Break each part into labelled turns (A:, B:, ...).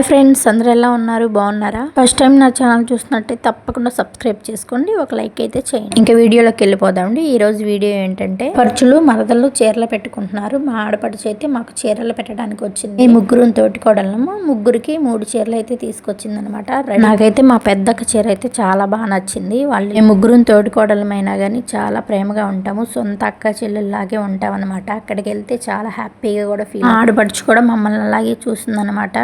A: Hi friends అందరూ ఎలా ఉన్నారు? బాగున్నారా? ఫస్ట్ టైం నా ఛానల్ చూసినట్టే తప్పకుండా సబ్స్క్రైబ్ చేసుకోండి ఒక లైక్ అయితే చేయండి. ఇంకా వీడియోలోకి వెళ్ళిపోదామండి. ఈ రోజు వీడియో ఏంటంటే ఖర్చులు మరదలు చీరలు పెట్టుకుంటున్నారు. మా ఆడపడుచు అయితే మాకు చీరలు పెట్టడానికి వచ్చింది. ఈ ముగ్గురు తోటికోడలము ముగ్గురికి మూడు చీరలు అయితే తీసుకొచ్చింది అనమాట నాకైతే మా పెద్దక్క చీర అయితే చాలా బాగా నచ్చింది. వాళ్ళు ఈ ముగ్గురు తోటికోడలమైనా కానీ చాలా ప్రేమగా ఉంటాము. సొంత అక్క చెల్లెల్లాగే ఉంటాం అనమాట అక్కడికి వెళ్తే చాలా హ్యాపీగా కూడా ఫీల్ ఆడపడుచు కూడా మమ్మల్ని అలాగే చూస్తుంది అనమాట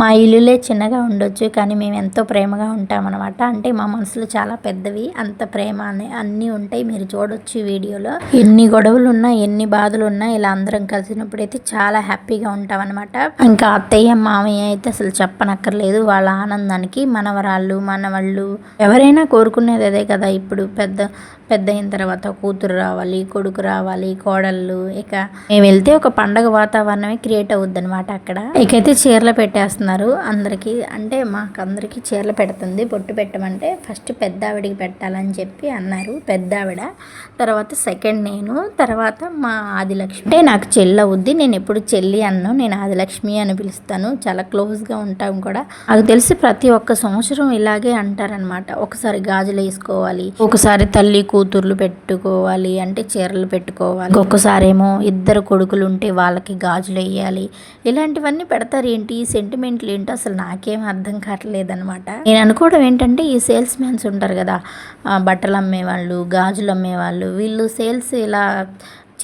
A: మా ఇల్లులే చిన్నగా ఉండొచ్చు కానీ మేము ఎంతో ప్రేమగా ఉంటామన్నమాట. అంటే మా మనసులు చాలా పెద్దవి. అంత ప్రేమ అనే అన్నీ ఉంటాయి. మీరు చూడొచ్చు వీడియోలో. ఎన్ని గొడవలు ఉన్నా ఎన్ని బాధలు ఉన్నా ఇలా అందరం కలిసినప్పుడు అయితే చాలా హ్యాపీగా ఉంటామన్నమాట. ఇంకా అత్తయ్య మామయ్య అయితే అసలు చెప్పనక్కర్లేదు. వాళ్ళ ఆనందానికి మనవరాళ్ళు మనవాళ్ళు ఎవరైనా కోరుకునేది అదే కదా. ఇప్పుడు పెద్ద పెద్ద అయిన తర్వాత కూతురు రావాలి కొడుకు రావాలి కోడళ్ళు. ఇక మేము వెళ్తే ఒక పండగ వాతావరణమే క్రియేట్ అవుద్ది అనమాట అక్కడ. ఇకైతే చీరలు పెట్టేస్తున్నారు. అందరికీ అంటే మాకు అందరికీ చీరలు పెడుతుంది. బొట్టు పెట్టమంటే ఫస్ట్ పెద్ద ఆవిడికి పెట్టాలని చెప్పి అన్నారు. పెద్ద ఆవిడ తర్వాత సెకండ్ నేను తర్వాత మా ఆదిలక్ష్మి. అంటే నాకు చెల్లి అవుద్ది నేను ఎప్పుడు చెల్లి అన్ను నేను ఆదిలక్ష్మి అని పిలుస్తాను. చాలా క్లోజ్గా ఉంటాం కూడా. నాకు తెలిసి ప్రతి ఒక్క సంవత్సరం ఇలాగే అంటారనమాట ఒకసారి గాజులు వేసుకోవాలి ఒకసారి తల్లి కూతుర్లు పెట్టుకోవాలి అంటే చీరలు పెట్టుకోవాలి. ఒక్కొక్కసారి ఏమో ఇద్దరు కొడుకులు ఉంటే వాళ్ళకి గాజులు వేయాలి. ఇలాంటివన్నీ పెడతారు ఏంటి? ఈ సెంటిమెంట్లు ఏంటో అసలు నాకేం అర్థం కావట్లేదు అనమాట నేను అనుకోవడం ఏంటంటే ఈ సేల్స్ మ్యాన్స్ ఉంటారు కదా బట్టలు అమ్మేవాళ్ళు గాజులు అమ్మేవాళ్ళు వీళ్ళు సేల్స్ ఇలా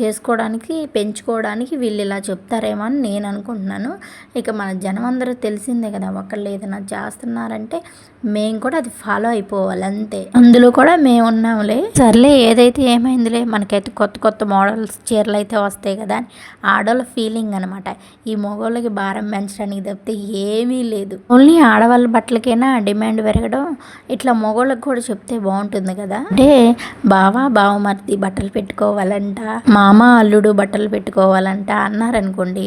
A: చేసుకోవడానికి పెంచుకోవడానికి వీళ్ళు ఇలా చెప్తారేమో అని నేను అనుకుంటున్నాను. ఇక మన జనం అందరూ తెలిసిందే కదా ఒకళ్ళు ఏదైనా చేస్తున్నారంటే మేము కూడా అది ఫాలో అయిపోవాలి అంతే. అందులో కూడా మేము ఉన్నాంలే. సర్లే ఏదైతే ఏమైందిలే మనకైతే కొత్త కొత్త మోడల్స్ చీరలు అయితే వస్తాయి కదా అని ఆడవాళ్ళ ఫీలింగ్ అనమాట ఈ మగవాళ్ళకి భారం పెంచడానికి తప్పితే ఏమీ లేదు. ఓన్లీ ఆడవాళ్ళ బట్టలకైనా డిమాండ్ పెరగడం ఇట్లా మగవాళ్ళకి కూడా చెప్తే బాగుంటుంది కదా. అంటే బావా బావమర్ది బట్టలు పెట్టుకోవాలంట. మా మామ అల్లుడు బట్టలు పెట్టుకోవాలంట అన్నారనుకోండి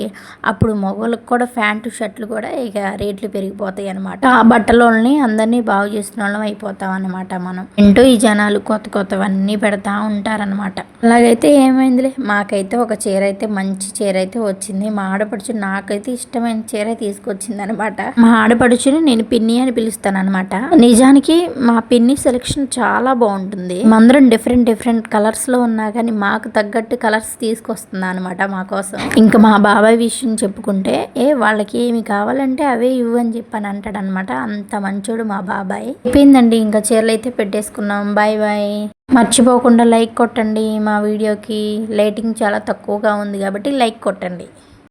A: అప్పుడు మగవాళ్ళకి కూడా ప్యాంటు షర్ట్లు కూడా ఇక రేట్లు పెరిగిపోతాయి అనమాట ఆ బట్టలోని అందరినీ బాగు చేసిన వాళ్ళం అయిపోతాం అనమాట మనం. ఏంటో ఈ జనాలు కొత్త కొత్తవన్నీ పెడతా ఉంటారనమాట అలాగైతే ఏమైందిలే మాకైతే ఒక చీర అయితే మంచి చీర అయితే వచ్చింది. మా ఆడపడుచు నాకైతే ఇష్టమైన చీర తీసుకొచ్చింది అనమాట మా ఆడపడుచుని నేను పిన్ని అని పిలుస్తాను అనమాట నిజానికి మా పిన్ని సెలెక్షన్ చాలా బాగుంటుంది. అందరం డిఫరెంట్ డిఫరెంట్ కలర్స్లో ఉన్నా కానీ మాకు తగ్గట్టు కలర్స్ తీసుకొస్తుంది అనమాట మా కోసం. ఇంకా మా బాబాయ్ విషయం చెప్పుకుంటే ఏ వాళ్ళకి ఏమి కావాలంటే అవే ఇవ్వు అని చెప్పని అంటాడనమాట అంత మంచోడు మా బాబాయ్. అయిపోయిందండి ఇంకా చీరలు అయితే పెట్టేసుకున్నాం. Bye bye. మర్చిపోకుండా లైక్ కొట్టండి మా వీడియోకి. లైటింగ్ చాలా తక్కువగా ఉంది కాబట్టి లైక్ కొట్టండి.